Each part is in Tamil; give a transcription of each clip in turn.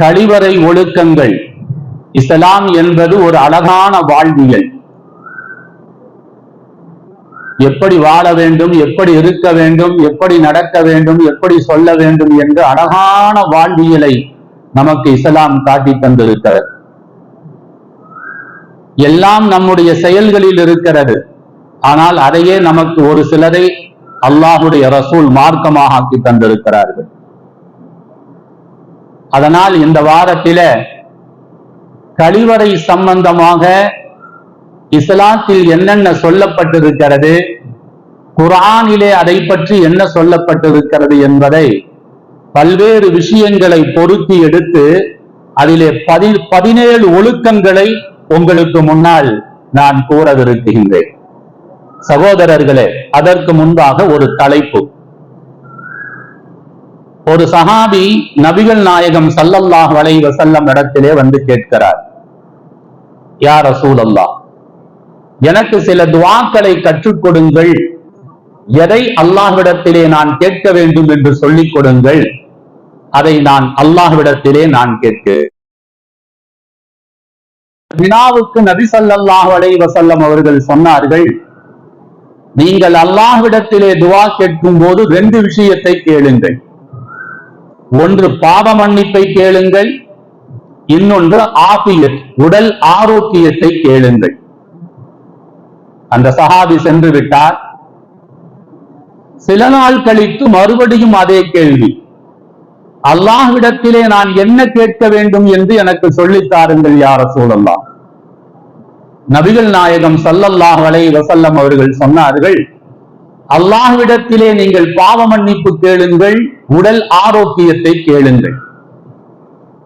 கழிவறை ஒழுக்கங்கள். இஸ்லாம் என்பது ஒரு அழகான வாழ்வியல். எப்படி வாழ வேண்டும் எப்படி இருக்க வேண்டும் எப்படி நடக்க வேண்டும் எப்படி சொல்ல வேண்டும் என்று அழகான வாழ்வியலை நமக்கு இஸ்லாம் காட்டி தந்திருக்கிறது. எல்லாம் நம்முடைய செயல்களில் இருக்கிறது. ஆனால் அதையே நமக்கு ஒரு சிலரை அல்லாஹுடைய ரசூல் மார்க்கமாக ஆக்கி தந்திருக்கிறார்கள். அதனால் இந்த வாரத்தில கழிவறை சம்பந்தமாக இஸ்லாத்தில் என்னென்ன சொல்லப்பட்டிருக்கிறது குரானிலே அதை பற்றி என்ன சொல்லப்பட்டிருக்கிறது என்பதை பல்வேறு விஷயங்களை பொருத்தி எடுத்து அதிலே பதி பதினேழு ஒழுக்கங்களை உங்களுக்கு முன்னால் நான் கூறவிருக்கின்றேன். சகோதரர்களே அதற்கு முன்பாக ஒரு தலைப்பு. ஒரு சஹாபி நபிகள் நாயகம் சல்லல்லாஹ் வளைவ செல்லம் இடத்திலே வந்து கேட்கிறார் யார் அசூலல்லா எனக்கு சில துவாக்களை கற்றுக் கொடுங்கள். எதை அல்லாஹ்விடத்திலே நான் கேட்க வேண்டும் என்று சொல்லிக் கொடுங்கள். அதை நான் அல்லாஹ்விடத்திலே நான் கேட்க வினாவுக்கு நபி சல்லாஹ் அலைஹி வஸல்லம் அவர்கள் சொன்னார்கள் நீங்கள் அல்லாஹ்விடத்திலே துவா கேட்கும் போது ரெண்டு விஷயத்தை கேளுங்கள். ஒன்று பாவ மன்னிப்பை கேளுங்கள் இன்னொன்று ஆபியத் உடல் ஆரோக்கியத்தை கேளுங்கள். அந்த சஹாபி சென்று விட்டார். சில நாள் கழித்து மறுபடியும் அதே கேள்வி. அல்லாஹ்விடத்திலே நான் என்ன கேட்க வேண்டும் என்று எனக்கு சொல்லித் தாருங்கள் யார சூழல்லாம் நபிகள் நாயகம் சல்லல்லாஹ் அலை வசல்லம் அவர்கள் சொன்னார்கள் அல்லாஹ்விடத்திலே நீங்கள் பாவ மன்னிப்பு கேளுங்கள் உடல் ஆரோக்கியத்தை கேளுங்கள்.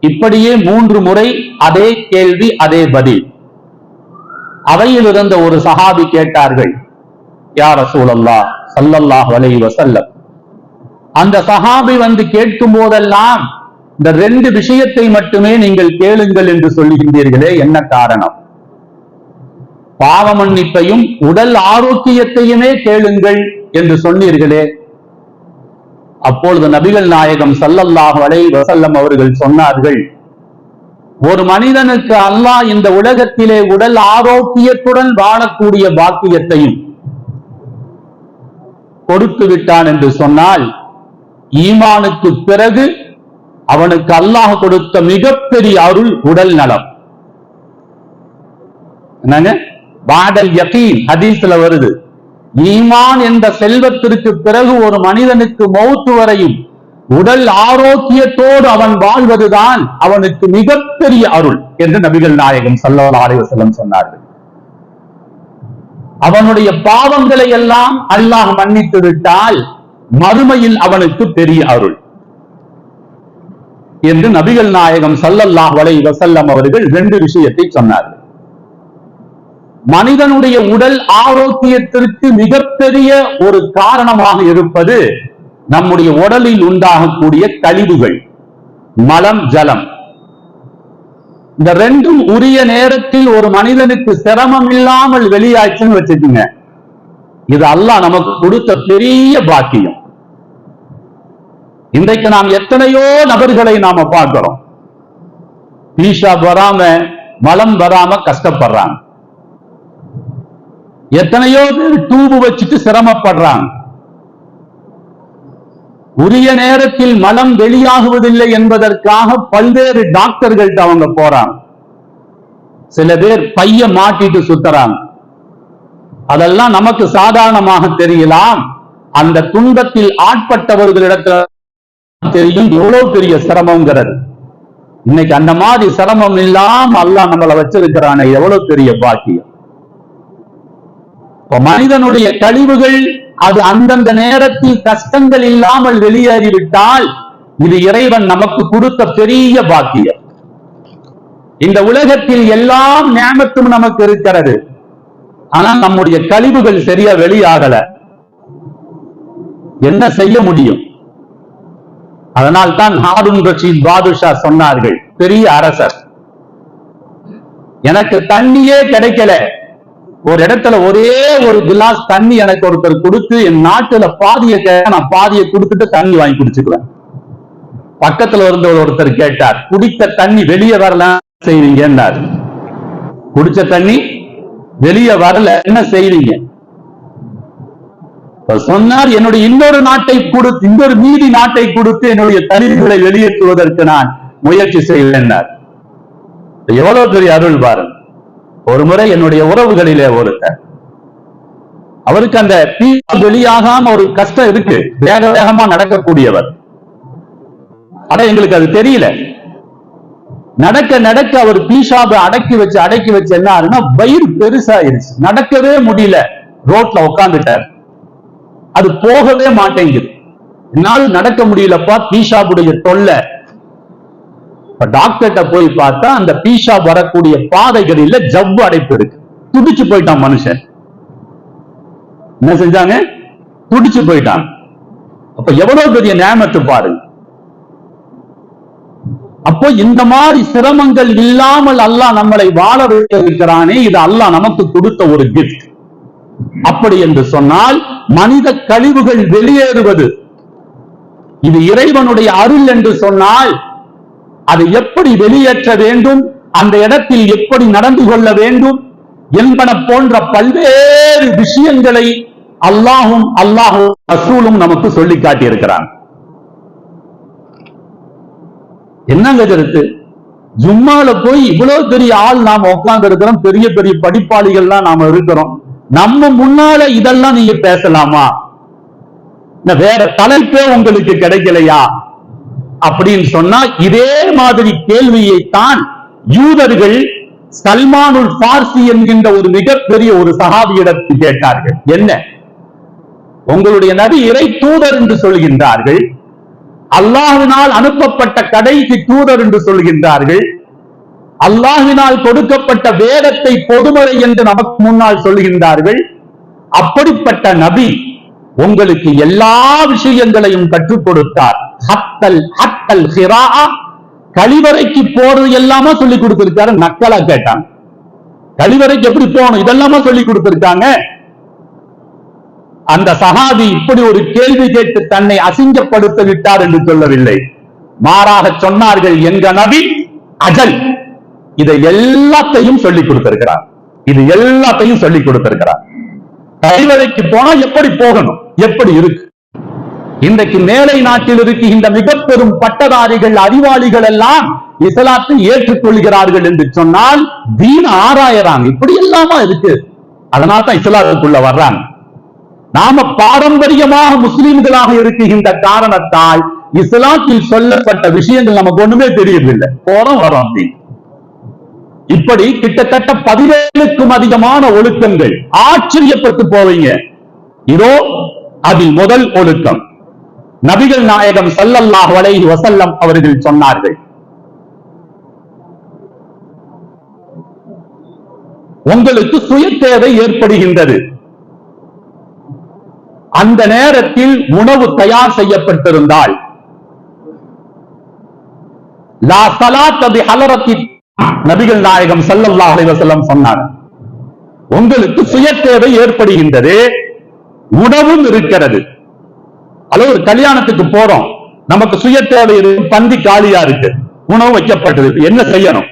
இப்படியே மூன்று முறை அதே கேள்வி அதே பதில். அவையில் இருந்த ஒரு சஹாபி கேட்டார்கள் யார் சூழல்லா சல்லல்லாஹ் அலைஹி வஸல்லம். அந்த சஹாபி வந்து கேட்கும் போதெல்லாம் இந்த ரெண்டு விஷயத்தை மட்டுமே நீங்கள் கேளுங்கள் என்று சொல்லுகின்றீர்களே என்ன காரணம்? பாவ மன்னிப்பையும் உடல் ஆரோக்கியத்தையுமே கேளுங்கள் என்று சொன்னீர்களே அப்பொழுது நபிகள் நாயகம் சல்லல்லாஹ் அலை வசல்லம் அவர்கள் சொன்னார்கள் ஒரு மனிதனுக்கு அல்லாஹ் இந்த உலகத்திலே உடல் ஆரோக்கியத்துடன் வாழக்கூடிய பாக்கியத்தையும் கொடுத்து விட்டான் என்று சொன்னால் ஈமானுக்கு பிறகு அவனுக்கு அல்லாஹ் கொடுத்த மிகப்பெரிய அருள் உடல் நலம். என்னங்க? பாடல் யகீன் ஹதீஸ்ல வருது. ஈமான் என்ற செல்வத்திற்கு பிறகு ஒரு மனிதனுக்கு மௌத்து வரையும் உடல் ஆரோக்கியத்தோடு அவன் வாழ்வதுதான் அவனுக்கு மிகப்பெரிய அருள் என்று நபிகள் நாயகம் ஸல்லல்லாஹு அலைஹி சொன்னார்கள். அவனுடைய பாவங்களை எல்லாம் அல்லாஹ் மன்னித்து விட்டால் மறுமையில் அவனுக்கு பெரிய அருள் என்று நபிகள் நாயகம் சல்லல்லாஹ் வலை வசல்லம் அவர்கள் ரெண்டு விஷயத்தை சொன்னார்கள். மனிதனுடைய உடல் ஆரோக்கியத்திற்கு மிகப்பெரிய ஒரு காரணமாக இருப்பது நம்முடைய உடலில் உண்டாகக்கூடிய கழிவுகள். மலம் ஜலம். இந்த ரெண்டும் உரிய நேரத்தில் ஒரு மனிதனுக்கு சிரமம் இல்லாமல் வெளியாச்சுன்னு வச்சுக்கோங்க. இது அல்லாஹ் நமக்கு கொடுத்த பெரிய பாக்கியம். இன்றைக்கு நாம் எத்தனையோ நபர்களை நாம பார்க்கிறோம். பீஷா வராம மலம் வராம கஷ்டப்படுறாங்க. எத்தனையோ பேர் டூபு வச்சுட்டு சிரமப்படுறாங்க. உரிய நேரத்தில் மலம் வெளியாகுவதில்லை என்பதற்காக பல்வேறு டாக்டர்கள்ட்ட அவங்க போறாங்க. சில பேர் பைய மாட்டிட்டு சுத்துறாங்க. அதெல்லாம் நமக்கு சாதாரணமாக தெரியலாம். அந்த துன்பத்தில் ஆட்பட்டவர்களிடத்துல தெரியும் எவ்வளவு பெரிய சிரமங்கிறது. இன்னைக்கு அந்த மாதிரி சிரமம் இல்லாம அல்லாஹ் நம்மளை வச்சிருக்கிறானே எவ்வளவு பெரிய பாக்கியம். மனிதனுடைய கழிவுகள் அது அந்தந்த நேரத்தில் கஷ்டங்கள் இல்லாமல் வெளியேறிவிட்டால் இது இறைவன் நமக்கு கொடுத்த பெரிய பாக்கியம். இந்த உலகத்தில் எல்லாம் ஞாபகத்தும் நமக்கு இருக்கிறது. ஆனா நம்முடைய கழிவுகள் சரியா வெளியாகல. என்ன செய்ய முடியும்? அதனால் தான் ஹாரூன் ரஷீத் பாதுஷா சொன்னார்கள் பெரிய அரசர். எனக்கு தண்ணியே கிடைக்கல. ஒரு இடத்துல ஒரே ஒரு கிலாஸ் தண்ணி எனக்கு ஒருத்தர் கொடுத்து என் நாட்டுல பாதியை கேட்க நான் பாதியை கொடுத்துட்டு தண்ணி வாங்கி குடிச்சுக்குவேன். பக்கத்துல இருந்த ஒருத்தர் கேட்டார் குடித்த தண்ணி வெளியே வரல செய்வீங்கன்னார் குடிச்ச தண்ணி வெளியே வரல என்ன செய்வீங்க சொன்னார் என்னுடைய இன்னொரு நாட்டை கொடுத்து இன்னொரு மீதி நாட்டை கொடுத்து என்னுடைய தனிகளை வெளியேற்றுவதற்கு நான் முயற்சி செய்வேன் எவ்வளவு பெரிய அருள் பாருங்க ஒரு முறை என்னுடைய உறவுகளிலே ஒருத்தர் அவருக்கு அந்த தீ வெளியாகாம ஒரு கஷ்டம் இருக்கு. வேக வேகமா நடக்கக்கூடியவர். ஆனா எங்களுக்கு அது தெரியல. நடக்க நடக்க அவர் பீஷாபை அடக்கி வச்சு அடக்கி வச்சு என்ன ஆகுதுன்னா வயிறு பெருசாயிருச்சு. நடக்கவே முடியல. ரோட்ல உட்காந்துட்டார் அது போகவே மாட்டேங்குது. என்னால் நடக்க முடியலப்பா பீஷாபுடைய தொல்லை. இப்ப டாக்டர்கிட்ட போய் பார்த்தா அந்த பீஷா வரக்கூடிய பாதைகளில ஜவ்வு அடைப்பு இருக்கு. துடிச்சு போயிட்டான் மனுஷன். என்ன செஞ்சாங்க? துடிச்சு போயிட்டான். அப்ப எவ்வளவு பெரிய நேமத்து பாருங்க அப்போ இந்த மாதிரி சிரமங்கள் இல்லாமல் அல்லாஹ் நம்மளை வாழ வைத்திருக்கிறானே இது அல்லாஹ் நமக்கு கொடுத்த ஒரு கிஃப்ட் அப்படி என்று சொன்னால் மனித கழிவுகள் வெளியேறுவது. இது இறைவனுடைய அருள் என்று சொன்னால் அதை எப்படி வெளியேற்ற வேண்டும்? அந்த இடத்தில் எப்படி நடந்து கொள்ள வேண்டும்? என்பன போன்ற பல்வேறு விஷயங்களை அல்லாஹும் அல்லாஹும் ரசூலும் நமக்கு சொல்லி காட்டியிருக்கிறான். என்னங்க இருக்கு? ஜும்மால போய் இவ்வளவு பெரிய ஆள் நாம உட்கார்ந்து இருக்கிறோம் பெரிய பெரிய படிப்பாளிகள்லாம் நாம இருக்கிறோம். நம்ம முன்னால இதெல்லாம் நீங்க பேசலாமா? வேற தலைப்பே உங்களுக்கு கிடைக்கலையா? அப்படின்னு சொன்னா இதே மாதிரி கேள்வியைத்தான் யூதர்கள் சல்மானுல் பார்சி என்கின்ற ஒரு மிகப்பெரிய ஒரு சகாபியிடத்தில் கேட்டார்கள். என்ன? உங்களுடைய நபி இறை தூதர் என்று சொல்கின்றார்கள். அல்லாஹினால் அனுப்பப்பட்ட கடைசி தூதர் என்று சொல்கின்றார்கள். அல்லாஹினால் கொடுக்கப்பட்ட வேதத்தை பொதுமறை என்று நமக்கு முன்னால் சொல்கின்றார்கள். அப்படிப்பட்ட நபி உங்களுக்கு எல்லா விஷயங்களையும் கற்றுக் கொடுத்தார். ஹத்தல் ஹத்தல் ஹிரா கழிவறைக்கு போறது எல்லாமே சொல்லி கொடுத்திருக்காரு. நக்கலா கேட்டாங்க. கழிவறைக்கு எப்படி போகணும்? இதெல்லாமா சொல்லி கொடுத்திருக்காங்க. அந்த சகாதி இப்படி ஒரு கேள்வி கேட்டு தன்னை அசிங்கப்படுத்த விட்டார் என்று சொல்லவில்லை. மாறாக சொன்னார்கள் எங்க நபி அஜல். இதை எல்லாத்தையும் சொல்லிக் கொடுத்திருக்கிறார். இது எல்லாத்தையும் சொல்லிக் கொடுத்திருக்கிறார். கழிவறைக்கு போனா எப்படி போகணும்? எப்படி இருக்கு? இன்றைக்கு மேலை நாட்டில் இருக்கின்ற மிக பெரும் பட்டதாரிகள் அறிவாளிகள் எல்லாம் இஸ்லாத்தை ஏற்றுக்கொள்கிறார்கள் என்று சொன்னால் தீன ஆராயறாங்க. இப்படி எல்லாமா இருக்கு. அதனால தான் இஸ்லாத்துக்குள்ள வர்றாங்க. நாம பாரம்பரியமாக முஸ்லிம்களாக இருக்குகின்ற காரணத்தால் இஸ்லாத்தில் சொல்லப்பட்ட விஷயங்கள் நமக்கு ஒண்ணுமே தெரியவில்லை. போறோம் வரோம் அப்படின்னு. இப்படி கிட்டத்தட்ட பதினேழுக்கும் அதிகமான ஒழுக்கங்கள் ஆச்சரியப்பட்டு போவீங்க. இதோ அதில் முதல் ஒழுக்கம். நபிகள் நாயகம் சல்லல்லாஹ் வலைஹி வசல்லம் அவர்கள் சொன்னார்கள். உங்களுக்கு சுய தேவை ஏற்படுகின்றது. அந்த நேரத்தில் உணவு தயார் செய்யப்பட்டிருந்தால். நபிகள் நாயகம் ஸல்லல்லாஹு அலைவசல்லம் சொன்னார். உங்களுக்கு சுய தேவை ஏற்படுகின்றது. உணவும் இருக்கிறது. அல்லது ஒரு கல்யாணத்துக்கு போறோம். நமக்கு சுய தேவை இருக்கு பந்தி காலியா இருக்கு. உணவு வைக்கப்பட்டது என்ன செய்யணும்?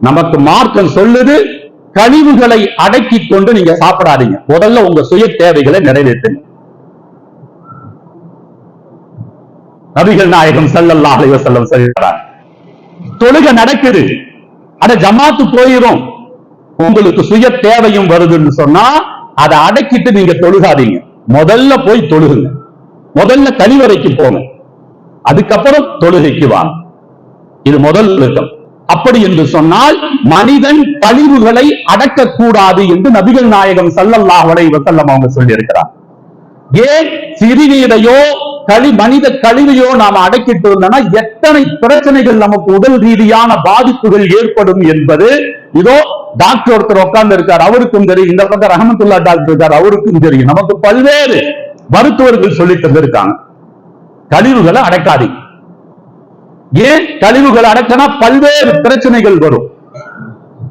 நமக்கு மார்க்கம் சொல்லுது கழிவுகளை அடக்கி கொண்டு நீங்க சாப்பிடாதீங்க. முதல்ல உங்க சுய தேவைகளை நிறைவேற்றுங்க. நபிகள் நாயகம் ஸல்லல்லாஹு அலைஹி வஸல்லம் சொல்கிறார். தொழுக நடக்குது. அட ஜமாத்து போயிரும். உங்களுக்கு சுய தேவையும் வருதுன்னு சொன்னா அதை அடக்கிட்டு நீங்க தொழுகாதீங்க. முதல்ல போய் தொழுகுங்க. முதல்ல கழிவறைக்கு போங்க. அதுக்கப்புறம் தொழுகைக்கு வா இது முதல் ஒழுக்கம் அப்படி என்று சொன்னால் மனிதன் கழிவுகளை அடக்கக்கூடாது என்று நபிகள் நாயகம் சல்லல்லா அலைஹி வஸல்லம் அவங்க சொல்லியிருக்கிறார். ஏன்? சிறுநீரையோ களி மனித கழிவையோ நாம அடக்கிட்டு இருந்தோம்னா எத்தனை பிரச்சனைகள் நமக்கு உடல் ரீதியான பாதிப்புகள் ஏற்படும் என்பது இதோ டாக்டர் ஒருத்தர் உட்கார்ந்து இருக்கார் அவருக்கும் தெரியும். இந்த பக்கம் ரஹமத்துல்லா டாக்டர் இருக்கார். அவருக்கும் தெரியும். நமக்கு பல்வேறு மருத்துவர்கள் சொல்லி தந்திருக்காங்க. கழிவுகளை அடக்காதீங்க. ஏன்? கழிவுகளை அடக்கினா பல்வேறு பிரச்சனைகள் வரும்.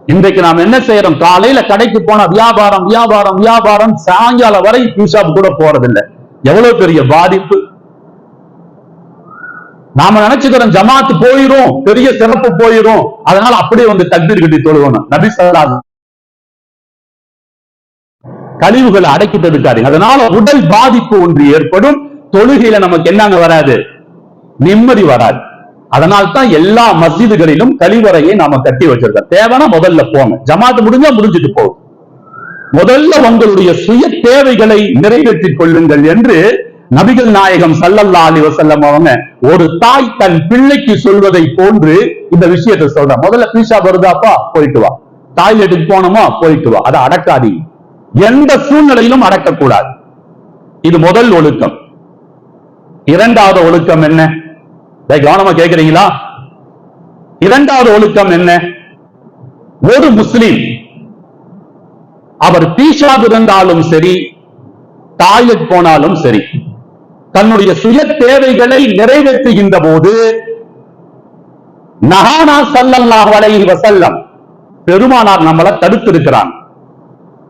இன்றைக்கு நாம் என்ன செய்யறோம்? காலையில கடைக்கு போன வியாபாரம் வியாபாரம் வியாபாரம் சாயங்காலம் வரை ஷாப் கூட போறதில்லை. எவ்வளவு பெரிய பாதிப்பு? நாம நினைச்சுக்கிறோம் ஜமாத்து போயிரும் பெரிய சிறப்பு போயிரும். அதனால அப்படியே வந்து தக்பீர் கட்டி தொழுகணும். நபி சல்லா கழிவுகளை அடக்கி இருக்காரு அதனால உடல் பாதிப்பு ஒன்று ஏற்படும். தொழுகையில நமக்கு என்னங்க வராது? நிம்மதி வராது. அதனால தான் எல்லா மஸ்ஜிதுகளிலும் கழிவறையை நாம கட்டி வச்சிருக்கோம். தேவைன்னா முதல்ல போங்க ஜமாத்து முடிஞ்சா முடிஞ்சிட்டு போகும். முதல்ல உங்களுடைய சுய தேவைகளை நிறைவேற்றிக் கொள்ளுங்கள் என்று நபிகள் நாயகம் சல்லல்லா அலி வசல்லம் அவங்க ஒரு தாய் தன் பிள்ளைக்கு சொல்வதை போன்று இந்த விஷயத்தை சொல்ற முதல்ல பீஷா வருதாப்பா? போயிட்டு வா. டாய்லெட்டுக்கு போனோமா போயிட்டு வா. அதை அடக்காதீங்க. எந்த சூழ்நிலையிலும் அடக்கக்கூடாது. இது முதல் ஒழுக்கம். இரண்டாவது ஒழுக்கம் என்ன? கவனமா கேக்குறீங்களா? இரண்டாவது ஒழுக்கம் என்ன? ஒரு முஸ்லிம் அவர் பீஷாப் இருந்தாலும் சரி டாய்லெட் போனாலும் சரி தன்னுடைய சுய தேவைகளை நிறைவேற்றுகின்ற போது நகானா சல்லல்லாஹ் அலைஹி வசல்லம் பெருமானார் நம்மளை தடுத்திருக்கிறான்.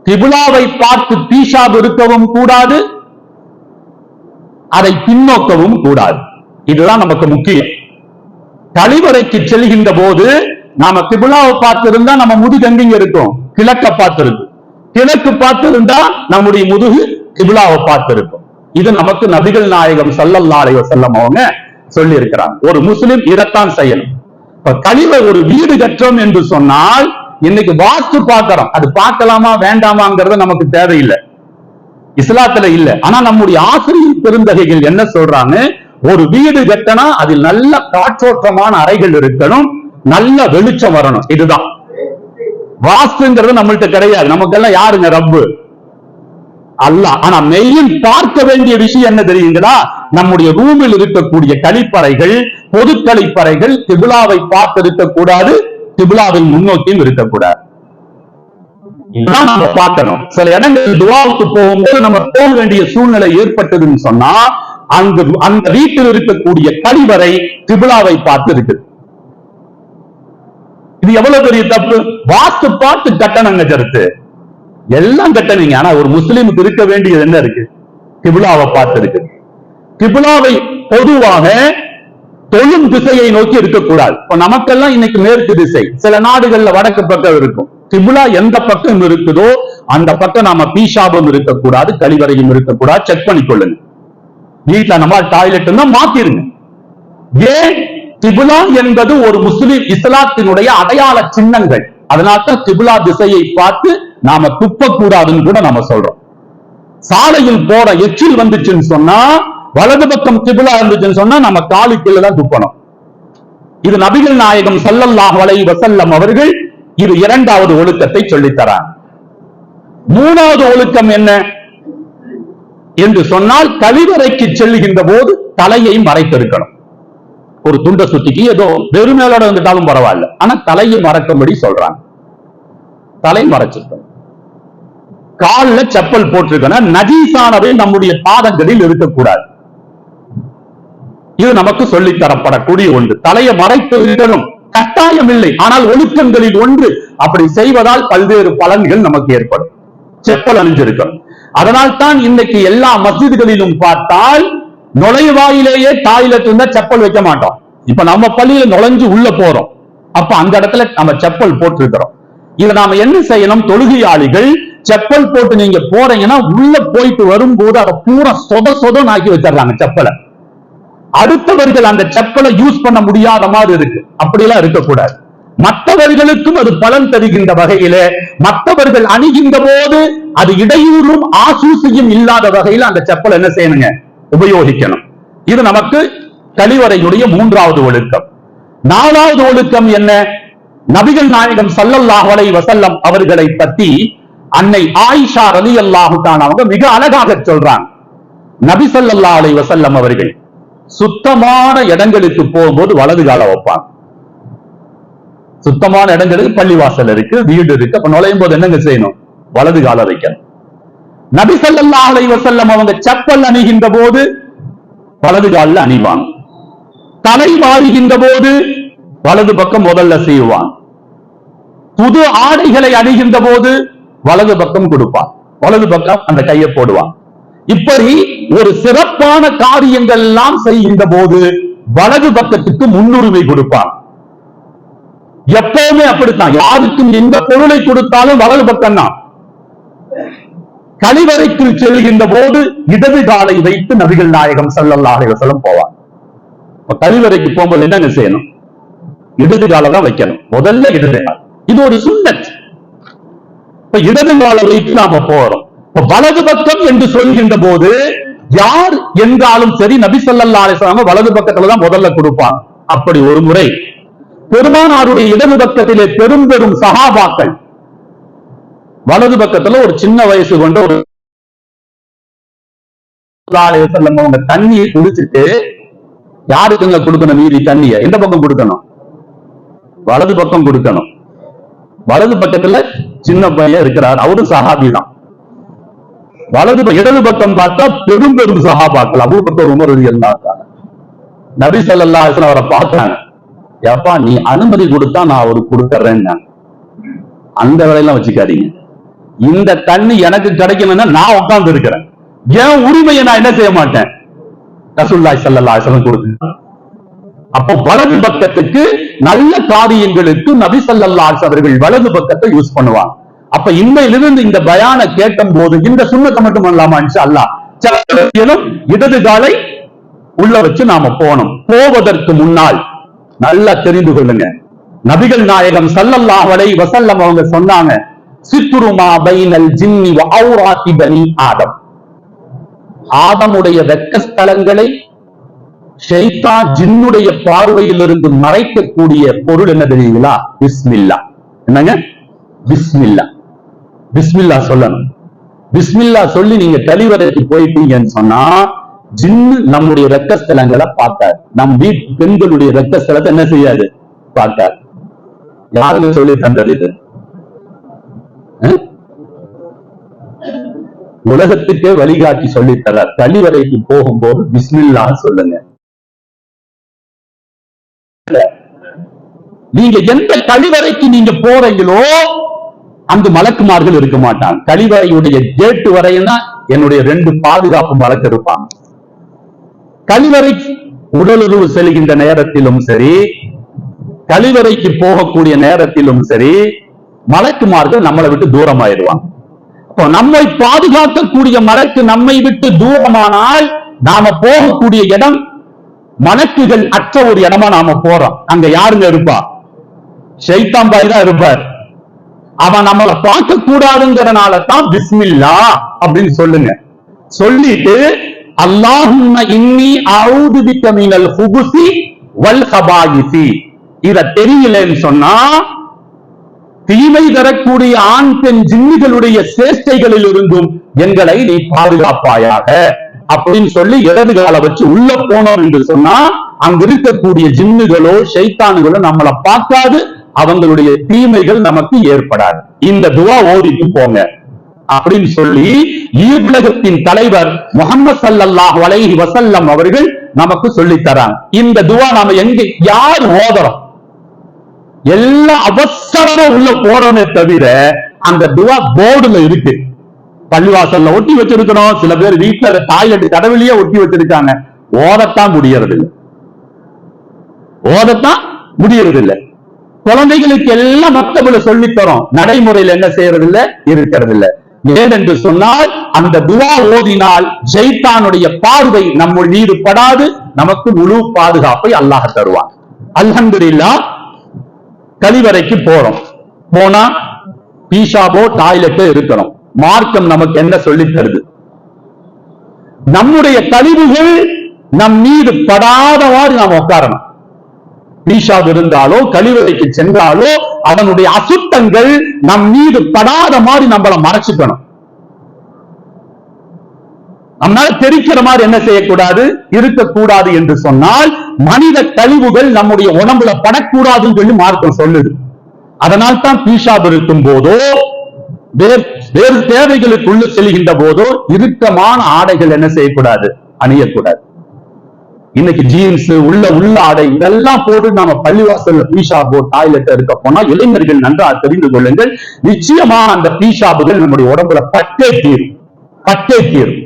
கிபுலாவை பார்த்து பீஷாப் இருக்கவும் கூடாது அதை பின்னோக்கவும் கூடாது. இதுதான் நமக்கு முக்கியம். கழிவறைக்கு செல்கின்ற போது நாம கிபுலாவை பார்த்திருந்தா நம்ம முதுகு எங்கெங்க இருக்கும்? கிழக்க பார்த்திருக்கும். கிழக்கு பார்த்திருந்தா நம்முடைய முதுகு கிபுலாவை பார்த்திருக்கும். இது நமக்கு நபிகள் நாயகம் ஸல்லல்லாஹு செல்லம் அவங்க சொல்லி இருக்கிறாங்க ஒரு முஸ்லிம் இதைத்தான் செய்யணும். இப்ப கழிவை ஒரு வீடு கற்றோம் என்று சொன்னால் இன்னைக்கு வாஸ்து பார்க்கிறோம். அது பார்க்கலாமா வேண்டாமாங்கிறது நமக்கு தேவையில்லை. இஸ்லாத்துல இல்ல. ஆனா நம்முடைய ஆசிரியர் பெருந்தகைகள் என்ன சொல்றாங்க? ஒரு வீடு கட்டனா அதில் நல்ல காற்றோட்டமான அறைகள் இருக்கணும் நல்ல வெளிச்சம் வரணும். இதுதான். வாஸ்துங்கிறது நம்மள்ட்ட கிடையாது. நமக்கெல்லாம் யாருங்க ரப்பு? அல்ல. ஆனா மெயின் பார்க்க வேண்டிய விஷயம் என்ன தெரியுங்களா? நம்முடைய ரூமில் இருக்கக்கூடிய கழிப்பறைகள் பொது கழிப்பறைகள் திவிழாவை பார்த்து இருக்கக்கூடாது கிபிலாவின் முன்னோக்கியும் இருக்கக்கூடாது நம்ம பார்க்கணும். சில இடங்களில் துவாவுக்கு போகும்போது நம்ம போக வேண்டிய சூழ்நிலை ஏற்பட்டதுன்னு சொன்னா அந்த அந்த வீட்டில் இருக்கக்கூடிய கழிவறை திபுலாவை பார்த்து இருக்குது. இது எவ்வளவு பெரிய தப்பு? வாஸ்து பார்த்து கட்டணங்க கருத்து எல்லாம் கட்டணீங்க. ஆனா ஒரு முஸ்லீமுக்கு இருக்க வேண்டியது என்ன இருக்கு? கிபிலாவை பார்த்து இருக்கு கிபிலாவை பொதுவாக தொழும் திசையை நோக்கி இருக்கக்கூடாது. இப்ப நமக்கெல்லாம் இன்னைக்கு மேற்கு திசை. சில நாடுகள்ல வடக்கு பக்கம் இருக்கும். கிபிலா எந்த பக்கம் இருக்குதோ அந்த பக்கம் நாம பீஷாபம் இருக்கக்கூடாது கழிவறையும் இருக்கக்கூடாது. செக் பண்ணிக்கொள்ளுங்க. வீட்டுல நம்ம டாய்லெட் இருந்தா மாத்திருங்க. ஏன்? திபுலா என்பது ஒரு முஸ்லிம் இஸ்லாத்தினுடைய அடையாள சின்னங்கள். அதனால்தான் திபுலா திசையை பார்த்து நாம துப்பக்கூடாதுன்னு கூட நாம சொல்றோம். சாலையில் போற எச்சில் வந்துச்சுன்னு சொன்னா வலது பக்கம் கிபிலா இருந்துச்சுன்னு சொன்னா நம்ம காலுக்குள்ள தான் துப்பணும். இது நபிகள் நாயகம் சல்லல்லாஹ் வலை வசல்லம் அவர்கள் இது இரண்டாவது ஒழுக்கத்தை சொல்லித் தராங்க மூணாவது ஒழுக்கம் என்ன? என்று சொன்னால் கழிவறைக்கு செல்லுகின்ற போது தலையை மறைத்திருக்கணும் ஒரு துண்டை சுத்திக்கு ஏதோ வெறுமேலோட வந்துட்டாலும் பரவாயில்ல. ஆனா தலையை மறக்கும்படி சொல்றாங்க. தலை மறைச்சிருக்கணும். காலில் செப்பல் போட்டிருக்கணும். நஜீசானவை நம்முடைய பாதங்களில் இருக்கக்கூடாது. இது நமக்கு சொல்லித்தரப்படக்கூடிய ஒன்று. தலையை மறைத்து விடணும் கட்டாயம் இல்லை ஆனால் ஒழுக்கங்களில் ஒன்று. அப்படி செய்வதால் பல்வேறு பலன்கள் நமக்கு ஏற்படும். செப்பல் அணிஞ்சிருக்கும். அதனால் தான் இன்னைக்கு எல்லா மசிதிகளிலும் பார்த்தால் நுழைவாயிலேயே டாய்லெட் இருந்தா செப்பல் வைக்க மாட்டோம். இப்ப நம்ம பள்ளியில நுழைஞ்சு உள்ள போறோம். அப்ப அந்த இடத்துல நம்ம செப்பல் போட்டிருக்கிறோம். இத நாம என்ன செய்யணும்? தொழுகையாளிகள் செப்பல் போட்டு நீங்க போறீங்கன்னா உள்ள போயிட்டு வரும்போது அதை பூரா சொத சொதம் ஆக்கி வச்சிடறாங்க செப்பலை. அடுத்தவர்கள் அந்த செப்பலை யூஸ் பண்ண முடியாத மாதிரி இருக்கு. அப்படியெல்லாம் இருக்கக்கூடாது. மற்றவர்களுக்கும் அது பலன் தருகின்ற வகையில மற்றவர்கள் அணிகின்ற போது அது இடையூறும் ஆசூசியும் இல்லாத வகையில் அந்த செப்பல் என்ன செய்யணுங்க? உபயோகிக்கணும். இது நமக்கு கழிவறையுடைய மூன்றாவது ஒழுக்கம். நாலாவது ஒழுக்கம் என்ன? நபிகள் நாயகம் சல்லல்லாஹலை வசல்லம் அவர்களை பத்தி அன்னை ஆயிஷா ரலியல்லாஹு தான் அவங்க மிக அழகாக சொல்றாங்க. நபி சல்லல்லாஹலை வசல்லம் அவர்கள் சுத்தமான இடங்களுக்கு போகும்போது வலது கால வைப்பாங்க. சுத்தமான இடங்களுக்கு பள்ளிவாசல் இருக்கு வீடு இருக்கு. அப்ப நுழையும் போது என்னங்க செய்யணும்? வலது கால வைக்கணும். நபி ஸல்லல்லாஹு அலைஹி அவங்க செப்பல் அணிகின்ற போது வலது காலில் அணிவாங்க. தலை மாறுகின்ற போது வலது பக்கம் முதல்ல செய்வான் புது ஆடைகளை அணிகின்ற போது வலது பக்கம் கொடுப்பான் வலது பக்கம் அந்த கையை போடுவான் இப்படி ஒரு சிறப்பான காரியங்கள் எல்லாம் செய்கின்ற போது வலது பக்கத்துக்கு முன்னுரிமை கொடுப்பான் எப்பவுமே அப்படித்தான். யாருக்கும் எந்த பொருளை கொடுத்தாலும் வலது பக்கம் தான் கழிவறைக்கு செல்கின்ற போது இடது காலை வைத்து நபிகள் நாயகம் ஸல்லல்லாஹு அலைஹி போவார். கழிவறைக்கு போகும்போது என்னங்க செய்யணும்? இடது காலை தான் வைக்கணும். முதல்ல இடது கால். இது ஒரு சுண்ணத். இப்ப இடது காலை வைத்து நாம போறோம். வலது பக்கம் என்று சொல்கின்ற போது யார் என்றாலும் சரி நபி ஸல்லல்லாஹு அலைஹி வலது பக்கத்துல தான் முதல்ல கொடுப்பான் அப்படி ஒரு முறை. பெருமானாருடைய இடது பக்கத்திலே பெரும் பெரும் சகாபாக்கள் வலது பக்கத்துல ஒரு சின்ன வயசு கொண்ட ஒரு ஸல்லல்லாஹு அவங்க தண்ணியை குடிச்சிட்டு யாருக்குங்க கொடுக்கணும் மீறி தண்ணியை? எந்த பக்கம் கொடுக்கணும்? வலது பக்கம் கொடுக்கணும். வலது பக்கத்துல சின்ன பையன் இருக்கிறார் அவரும் சஹாபி தான். வலது இடது பக்கம் பார்த்தா பெரும் பெரும் சஹாபாக்கள். அபூபக்கர் உமர் நபி ஸல்லல்லாஹு அவரை பார்த்தாங்க. ஏப்பா நீ அனுமதி கொடுத்தா நான் அவருக்கு கொடுக்கறேன்னு? அந்த வேலையெல்லாம் வச்சுக்காதீங்க. இந்த தண்ணி எனக்கு கிடைக்கணும்னா நான் உட்கார்ந்து இருக்கிறேன் என் உரிமையை நான் என்ன செய்ய மாட்டேன்? ரசுல்லாய் ஸல்லல்லாஹு அலைஹி கொடுத்து. அப்போ வலது பக்கத்துக்கு நல்ல காரியங்களுக்கு நபி ஸல்லல்லாஹு அவர்கள் வலது பக்கத்தை யூஸ் பண்ணுவாங்க. அப்ப இன்மையிலிருந்து இந்த பயான கேட்டும் போது இந்த சுண்ணத்தை மட்டும் பண்ணலாமா இன்ஷா இடது காலை உள்ள வச்சு நாம போனோம் போவதற்கு முன்னால் நல்லா தெரிந்து கொள்ளுங்க. நபிகள் நாயகம் சல்லல்லா வலை வசல்லம் அவங்க சொன்னாங்க சித்துருமா பைனல் ஜின்னி ஔராத்தி பனி ஆதம். ஆதமுடைய வெக்க ஸ்தலங்களை ஷெய்தா ஜின்னுடைய பார்வையிலிருந்து மறைக்கக்கூடிய பொருள் என்ன தெரியுங்களா? பிஸ்மில்லா. என்னங்க? பிஸ்மில்லா. பிஸ்மில்லா சொல்லணும். பிஸ்மில்லா சொல்லி நீங்க கழிவறைக்கு போயிட்டீங்கன்னு சொன்னா ஜின்னு நம்முடைய ரத்த ஸ்தலங்களை பார்த்தார் நம் வீட்டு பெண்களுடைய ரத்த ஸ்தலத்தை என்ன செய்யாது? பார்த்தார் யாருங்க சொல்லி தந்தது இது? உலகத்துக்கே வழிகாட்டி சொல்லித் தர்றார். கழிவறைக்கு போகும்போது பிஸ்மில்லா சொல்லுங்க. நீங்க எந்த கழிவறைக்கு நீங்க போறீங்களோ அங்கு மலக்குமார்கள் இருக்க மாட்டாங்க. கழிவறையுடைய கேட்டு வரையும் தான் என்னுடைய ரெண்டு பாதுகாப்பு மலக்கு இருப்பாங்க. கழிவறை உடலுறவு செல்கின்ற நேரத்திலும் சரி கழிவறைக்கு போகக்கூடிய நேரத்திலும் சரி மலக்குமார்கள் நம்மளை விட்டு தூரமாயிருவாங்க இப்போ நம்மை பாதுகாக்கக்கூடிய மலக்கு நம்மை விட்டு தூரமானால் நாம போகக்கூடிய இடம் மலக்குகள் அற்ற ஒரு இடமா நாம போறோம். அங்க யாருங்க இருப்பா? ஷைத்தாம்பாய் தான் இருப்பார். அவன் நம்மளை பார்க்க கூடாதுங்கிறனால தான் பிஸ்மில்லா அப்படின்னு சொல்லுங்க. சொல்லிட்டு அல்லாஹும்ம இன்னி அவுது வல் ஹபாயிசி. இத தெரியலன்னு சொன்னா தீமை தரக்கூடிய ஆண் பெண் ஜிம்மிகளுடைய சேஷ்டைகளில் இருந்தும் எங்களை நீ பாதுகாப்பாயாக. அப்படின்னு சொல்லி இடது கால வச்சு உள்ள போனோம் என்று சொன்னா அங்க இருக்கக்கூடிய ஜின்னுகளோ ஷைத்தானுகளோ நம்மளை பார்க்காது அவங்களுடைய தீமைகள் நமக்கு ஏற்படாது. இந்த துவா ஓதிட்டு போங்க. அப்படின்னு சொல்லி ஈர்லகத்தின் தலைவர் முகமது சல்லாஹ் வலைஹி வசல்லம் அவர்கள் நமக்கு சொல்லி தராங்க இந்த துவா நாம எங்க யார் ஓதுறோம்? எல்லாம் அவசரமா உள்ள போறோமே தவிர அந்த துவா போர்டுல இருக்கு. பள்ளிவாசல்ல ஒட்டி வச்சிருக்கிறோம். சில பேர் வீட்டுல டாய்லெட் கடவுளையே ஒட்டி வச்சிருக்காங்க. ஓதத்தான் முடியறது இல்லை ஓதத்தான் முடியறது இல்லை குழந்தைகளுக்கு எல்லாம் மத்தபடி சொல்லித்தரோம். நடைமுறையில் என்ன செய்யறது இல்ல இருக்கிறது இல்ல ஏனென்று சொன்னால் அந்த துவா ஓதினால் ஜெய்தானுடைய பார்வை நம்ம மீது படாது நமக்கு முழு பாதுகாப்பை அல்லாஹ் தருவான். அல்ஹம்துலில்லாஹ் கழிவறைக்கு போறோம். போனா பீஷாபோ டாய்லெட்டோ இருக்கணும். மார்க்கம் நமக்கு என்ன சொல்லி தருது? நம்முடைய கழிவுகள் நம் மீது படாதவாறு நாம் உட்காரணும் பீஷாப் இருந்தாலோ கழிவறைக்கு சென்றாலோ அவனுடைய அசுத்தங்கள் நம் மீது படாத மாதிரி நம்மள மறைச்சுக்கணும். நம்மளால தெரிக்கிற மாதிரி என்ன செய்யக்கூடாது? இருக்கக்கூடாது என்று சொன்னால் மனித கழிவுகள் நம்முடைய உடம்புல படக்கூடாதுன்னு சொல்லி மார்க்கம் சொல்லுது. அதனால் தான் பீஷாப் இருக்கும் போதோ வேறு தேவைகளுக்குள்ள செல்கின்ற போதோ இறுக்கமான ஆடைகள் என்ன செய்யக்கூடாது? அணியக்கூடாது. இன்னைக்கு ஜீன்ஸ் உள்ள உள்ள ஆடை இதெல்லாம் போட்டு நாம பள்ளிவாசல்ல பீஷாபோ டாய்லெட் இருக்க போனா இளைஞர்கள் நன்றா தெரிந்து கொள்ளுங்கள். நிச்சயமா அந்த பீஷாபுகள் நம்முடைய உடம்புல பட்டே தீரும். பட்டே தீரும்.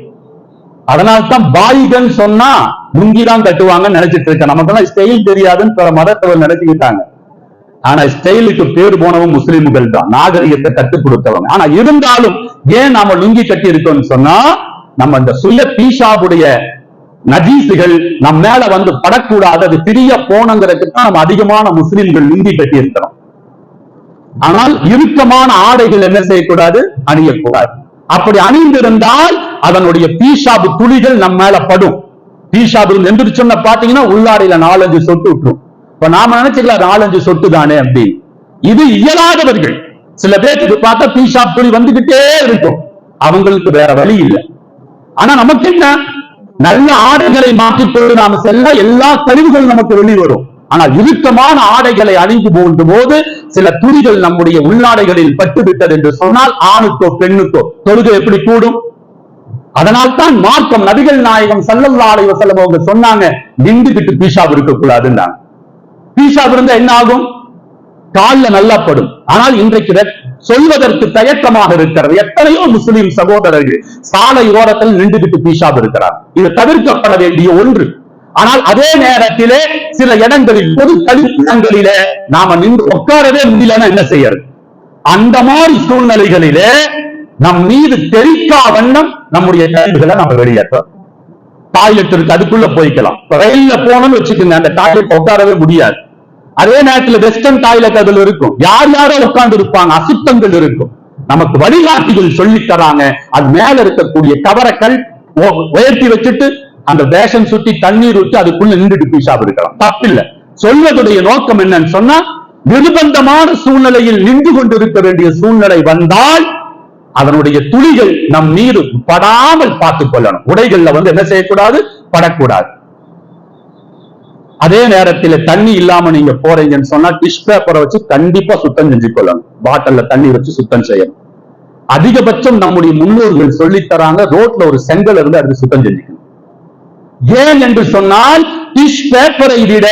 அதனால்தான் பாய்கள் சொன்னா லுங்கி தான் கட்டுவாங்கன்னு நினைச்சிட்டு இருக்கேன். நமக்கெல்லாம் ஸ்டைல் தெரியாதுன்னு பிற மதத்தவர் நினைச்சுக்கிட்டாங்க. ஆனா ஸ்டைலுக்கு பேர் போனவங்க முஸ்லிம்கள் தான். நாகரிகத்தை கற்றுக் கொடுத்தவங்க ஆனா இருந்தாலும் ஏன் நாம லுங்கி கட்டி இருக்கோம்னு சொன்னா நம்ம அந்த சுய பீஷாவுடைய நஜீசுகள் நம்ம மேல வந்து படக்கூடாது அது பிரிய போனங்கிறதுக்கு தான் நம்ம அதிகமான முஸ்லிம்கள் நிந்தி கட்டியிருக்கிறோம் ஆனால் இறுக்கமான ஆடைகள் என்ன செய்யக்கூடாது? அணியக்கூடாது. அப்படி அணிந்திருந்தால் அதனுடைய பீஷாபு துளிகள் நம்ம மேல படும். பீஷாபு எந்திரிச்சோம்னா பாத்தீங்கன்னா உள்ளாடையில நாலஞ்சு சொட்டு விட்டுரும். இப்ப நாம நினைச்சுக்கலாம் நாலஞ்சு சொட்டு தானே அப்படி இது இயலாதவர்கள். சில பேருக்கு பார்த்தா பீஷாப் துளி வந்துகிட்டே இருக்கும். அவங்களுக்கு வேற வழி இல்லை. ஆனா நமக்கு என்ன? நல்ல ஆடைகளை மாற்றிக்கொண்டு நாம செல்ல எல்லா கழிவுகளும் நமக்கு வெளிவரும். ஆனால் இறுக்கமான ஆடைகளை அணிந்து போன்ற போது சில துணிகள் நம்முடைய உள்ளாடைகளில் பட்டுவிட்டது என்று சொன்னால் ஆணுக்கோ பெண்ணுக்கோ தொழுகை எப்படி கூடும்? அதனால் தான் மார்க்கம் நபிகள் நாயகம் சல்லல்லா அலைஹி அவங்க சொன்னாங்க நின்றுகிட்டு பீஷாப் இருக்கக்கூடாதுன்னாங்க. பீஷாப் இருந்தா என்ன ஆகும்? கால்ல நல்லா படும். ஆனால் இன்றைக்கு சொல்வதற்கு தயக்கமாக இருக்கிறது. எத்தனையோ முஸ்லிம் சகோதரர்கள் சாலை ஓரத்தில் நின்றுகிட்டு பீஷாப் இருக்கிறார். இது தவிர்க்கப்பட வேண்டிய ஒன்று. ஆனால் அதே நேரத்திலே சில இடங்களில் பொது கழிப்பிடங்களிலே நாம நின்று உட்காரவே முடியலன்னா என்ன செய்யறது? அந்த மாதிரி சூழ்நிலைகளிலே நம் மீது தெரிக்கா வண்ணம் நம்முடைய கழிவுகளை நம்ம வெளியேற்றோம் டாய்லெட் இருக்கு அதுக்குள்ள போய்க்கலாம். ரயில்ல போனோம்னு வச்சுக்கோங்க அந்த டாய்லெட் உட்காரவே முடியாது. அதே நேரத்துல வெஸ்டர்ன் டாய்லெட் அதுல இருக்கும். யார் யாரோ உட்கார்ந்து இருப்பாங்க அசுத்தங்கள் இருக்கும். நமக்கு வழிகாட்டிகள் சொல்லி தராங்க. அது மேல இருக்கக்கூடிய கவரக்கள் உயர்த்தி வச்சுட்டு அந்த வேஷம் சுத்தி தண்ணீர் ஊற்றி அதுக்குள்ள நின்றுட்டு பீஷாப் இருக்கலாம் தப்பில்லை. சொல்வதுடைய நோக்கம் என்னன்னு சொன்னா நிர்பந்தமான சூழ்நிலையில் நின்று கொண்டிருக்க வேண்டிய சூழ்நிலை வந்தால் அதனுடைய துளிகள் நம் நீர் படாமல் பார்த்துக் கொள்ளணும். உடைகள்ல வந்து என்ன செய்யக்கூடாது? படக்கூடாது. அதே நேரத்துல தண்ணி இல்லாம நீங்க போறீங்கன்னு சொன்னா டிஷ் பேப்பரை வச்சு கண்டிப்பா சுத்தம் செஞ்சு கொள்ளணும் பாட்டில்ல தண்ணி வச்சு சுத்தம் செய்யணும். அதிகபட்சம் நம்முடைய முன்னோர்கள் சொல்லி தராங்க ரோட்ல ஒரு செங்கல் இருந்து அது சுத்தம் செஞ்சுக்கணும். ஏன் என்று சொன்னால் டிஷ் பேப்பரை விட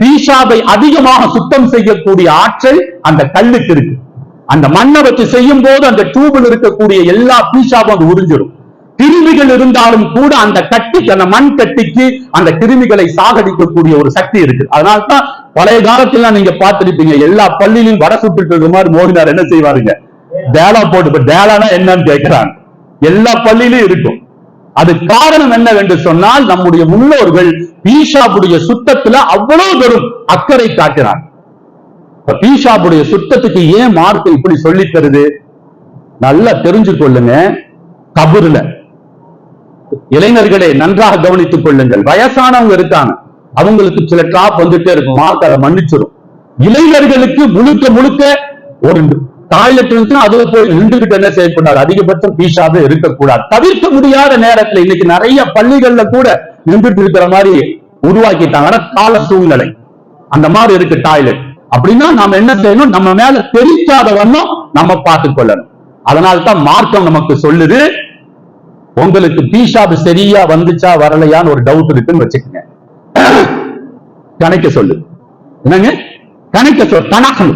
பீஷாவை அதிகமாக சுத்தம் செய்யக்கூடிய ஆற்றல் அந்த கல்லுக்கு இருக்கு. அந்த மண்ணை வச்சு செய்யும் போது அந்த டியூபில் இருக்கக்கூடிய எல்லா பீஷாவும் அது உறிஞ்சிடும் கிருமிகள் இருந்தாலும் கூட அந்த கட்டிக்கு அந்த மண் கட்டிக்கு அந்த கிருமிகளை சாகடிக்கக்கூடிய ஒரு சக்தி இருக்கு. அதனால்தான் பழைய காலத்துல நீங்க பார்த்திருப்பீங்க எல்லா பள்ளியிலும் வட சுட்டு இருக்க மாதிரி மோகினார் என்ன செய்வாருங்க? டேலா போட்டு இப்ப டேலானா என்னன்னு கேட்கிறாங்க எல்லா பள்ளியிலும் இருக்கும். அது காரணம் என்னவென்று சொன்னால் நம்முடைய முன்னோர்கள் பீஷாவுடைய சுத்தத்துல அவ்வளவு பெரும் அக்கறை காட்டினார் இப்ப பீஷாவுடைய சுத்தத்துக்கு ஏன் மார்க் இப்படி சொல்லித் தருது? நல்லா தெரிஞ்சு கொள்ளுங்க கபூர்ல. இளைஞர்களே நன்றாக கவனித்துக் கொள்ளுங்கள். வயசானவங்க இருக்காங்க. அவங்களுக்கு சில டிராப் வந்துட்டே இருக்கும். மார்க் அதை மன்னிச்சிடும் இளைஞர்களுக்கு முழுக்க முழுக்க ஒரு டாய்லெட் இருந்துச்சுன்னா அதுல போய் நின்றுகிட்டு என்ன செய்யக்கூடாது அதிகபட்சம் பீஷாவே இருக்கக்கூடாது. தவிர்க்க முடியாத நேரத்துல இன்னைக்கு நிறைய பள்ளிகள்ல கூட நின்றுட்டு இருக்கிற மாதிரி உருவாக்கிட்டாங்க. ஆனா கால சூழ்நிலை. அந்த மாதிரி இருக்கு டாய்லெட் அப்படின்னா நாம என்ன செய்யணும்? நம்ம மேல தெரிவிக்காத வண்ணம் நம்ம பார்த்துக் கொள்ளணும். அதனால தான் மார்க்கம் நமக்கு சொல்லுது. உங்களுக்கு பிஷாப் சரியா வந்துச்சா வரலையான்னு ஒரு டவுட் இருக்குன்னு வச்சுக்கோங்க. கணக்க சொல்லு. என்னங்க? கணக்க சொல். கணக்கு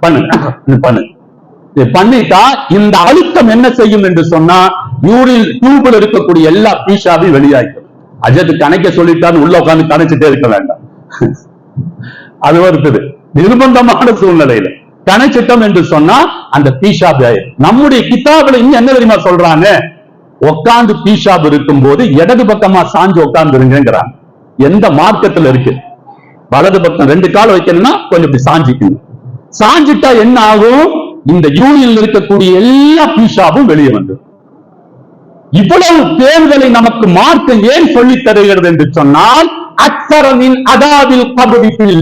பண்ணு. பண்ணு. பண்ணிட்டா இந்த அழுத்தம் என்ன செய்யும் என்று சொன்னா யூரில் டியூபில் இருக்கக்கூடிய எல்லா பீஷாவையும் வெளியாகும் அஜத் கணக்க சொல்லிட்டான்னு உள்ள உட்கார்ந்து கணச்சிட்டே இருக்க வேண்டாம். அது வருது நிர்பந்தமான சூழ்நிலையில. கணச்சிட்டம் என்று சொன்னா அந்த பீஷாப் நம்முடைய கிதாபில் இன்னும் என்ன தெரியுமா சொல்றாங்க? உட்கார்ந்து பீஷாப் இருக்கும் போது இடது பக்கமா சாஞ்சு உட்கார்ந்துருங்கிறாங்க எந்த மார்க்கத்துல இருக்கு? வலது பக்கம் ரெண்டு கால் வைக்கணும்னா கொஞ்சம் இப்படி சாஞ்சிக்கணும். சாஞ்சிட்டா என்ன ஆகும்? இந்த யூனியன்ல இருக்கக்கூடிய எல்லா பீஷாவும் வெளியே வந்துடும் இவ்வளவு தேர்தலை நமக்கு மார்க்கம் ஏன் சொல்லி தருகிறது என்று சொன்னால் அக்சரமின் அதாவில் கபடிப்பில்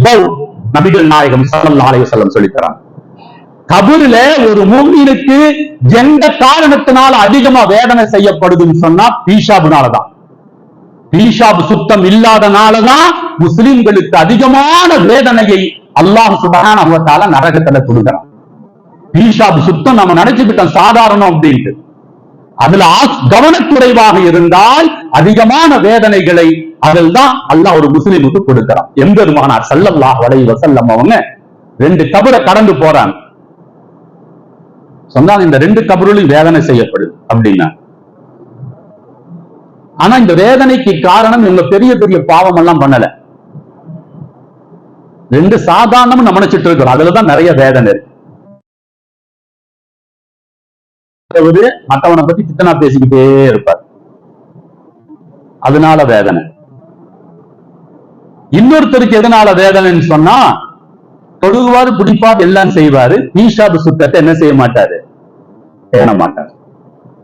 நபிகள் நாயகம் சலம் அலைஹி வஸல்லம் சொல்லித் தராங்க. கபூர்ல ஒரு மூமினுக்கு எந்த காரணத்தினால அதிகமா வேதனை செய்யப்படுதுன்னு சொன்னா பீஷாபுனாலதான். பீஷாபு சுத்தம் இல்லாதனாலதான் முஸ்லிம்களுக்கு அதிகமான வேதனையை அல்லாஹ் சுபகான வ நரகத்துல கொடுக்கிறான். பீஷாபு சுத்தம் நம்ம நினைச்சுக்கிட்டோம் சாதாரணம் அப்படின்ட்டு. அதுல கவனக்குறைவாக இருந்தால் அதிகமான வேதனைகளை அதில் தான் அல்லாஹ் ஒரு முஸ்லிமுக்கு கொடுக்கிறான். எம்பெருமானார் ஸல்லல்லாஹு அலைஹி வசல்லம் அவங்க ரெண்டு கபரை கடந்து போறாங்க. சொன்னாங்க இந்த ரெண்டு கபருளையும் வேதனை செய்யப்படுது அப்படின்னா. ஆனா இந்த வேதனைக்கு காரணம் இவங்க பெரிய பெரிய பாவம் எல்லாம் பண்ணல. ரெண்டு சாதாரணம் நம்ம நினைச்சிட்டு இருக்கிறோம். அதுலதான் நிறைய வேதனை இருக்கு. மற்றவனை மத்தவனை பத்தி பித்தனா பேசிக்கிட்டே இருப்பார். அதனால வேதனை. இன்னொருத்தருக்கு எதனால வேதனைன்னு சொன்னா தொழுகுவாரு பிடிப்பார் எல்லாம் செய்வாரு. ஈஷாபு சுத்தத்தை என்ன செய்ய மாட்டாரு? பேண மாட்டார்.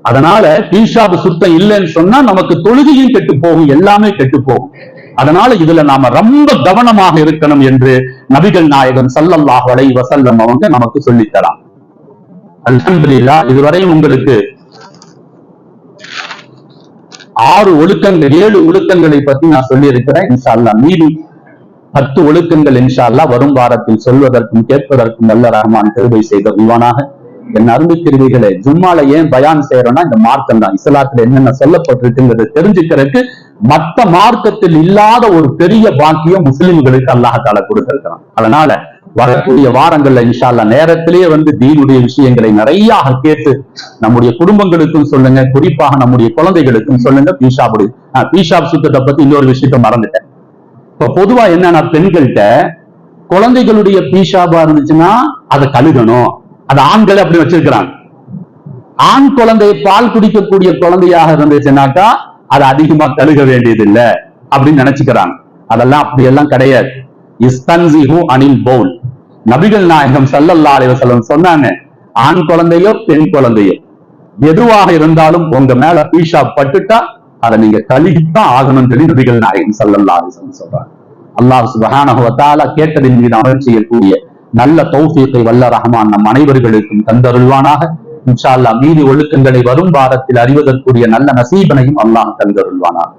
அதனால பீஷாபு சுத்தம் இல்லைன்னு சொன்னா நமக்கு தொழுகையும் கெட்டு போகும் எல்லாமே கெட்டு போகும். அதனால இதுல நாம ரொம்ப கவனமாக இருக்கணும் என்று நபிகள் நாயகன் சல்லல்லாஹ் வலை வசல்லம் அவங்க நமக்கு சொல்லித் அல்ஹம்துல்லா இதுவரையும் உங்களுக்கு ஆறு ஒழுக்கங்கள் ஏழு ஒழுக்கங்களை பத்தி நான் சொல்லி இருக்கிறேன் இன்ஷால்லா மீதி பத்து ஒழுக்கங்கள் இன்ஷால்லா வரும் வாரத்தில் சொல்வதற்கும் கேட்பதற்கும் நல்ல ரஹ்மான் கருவை செய்த உள்வானாக என் அருமை திருவிகளே ஜும்மால ஏன் பயான் செய்யறோம்னா இந்த மார்க்கம் தான். இஸ்லாத்துல என்னென்ன சொல்லப்பட்டிருக்குங்கிறத தெரிஞ்சுக்கிறதுக்கு மத்த மார்க்கத்தில் இல்லாத ஒரு பெரிய பாக்கியம் முஸ்லிம்களுக்கு அல்லாஹால கொடுத்திருக்கிறான். அதனால வரக்கூடிய வாரங்கள்ல இன்ஷால்லா நேரத்திலேயே வந்து தீனுடைய விஷயங்களை நிறைய கேட்டு நம்முடைய குடும்பங்களுக்கும் சொல்லுங்க குறிப்பாக நம்முடைய குழந்தைகளுக்கும் சொல்லுங்க பீஷாபுடைய பீஷாப் சுத்தத்தை பத்தி இன்னொரு விஷயத்த மறந்துட்டேன். இப்ப பொதுவா என்னன்னா பெண்கள்கிட்ட குழந்தைகளுடைய பீஷாபா இருந்துச்சுன்னா அதை கழுகணும். அது ஆண்கள் அப்படி வச்சிருக்கிறாங்க. ஆண் குழந்தை பால் குடிக்கக்கூடிய குழந்தையாக இருந்துச்சுனாக்கா அது அதிகமா கழுக வேண்டியது இல்லை அப்படின்னு நினைச்சுக்கிறாங்க. அதெல்லாம் அப்படி எல்லாம் கிடையாது. இஸ்தன்சிஹு அனில் பவுல் நபிகள் நாயகம் சல்லல்லா அலைஹி சொன்னாங்க ஆண் குழந்தையோ பெண் குழந்தையோ எதுவாக இருந்தாலும் உங்க மேல பீஷா பட்டுட்டா அதை நீங்க கழுகித்தான் ஆகணும் சொல்லி நபிகள் நாயகம் சல்லல்லா அலைஹி சொல்றாங்க. அல்லாஹ் சுப்ஹானஹு கேட்டதின் மீது அமல் செய்யக்கூடிய நல்ல தௌஃபீக்கை வல்ல ரஹ்மான் நம் அனைவர்களுக்கும் தந்தருள்வானாக. இன்ஷா அல்லா மீதி ஒழுக்கங்களை வரும் வாரத்தில் அறிவதற்குரிய நல்ல நசீபனையும் அல்லாஹ் தந்தருள்வானாக.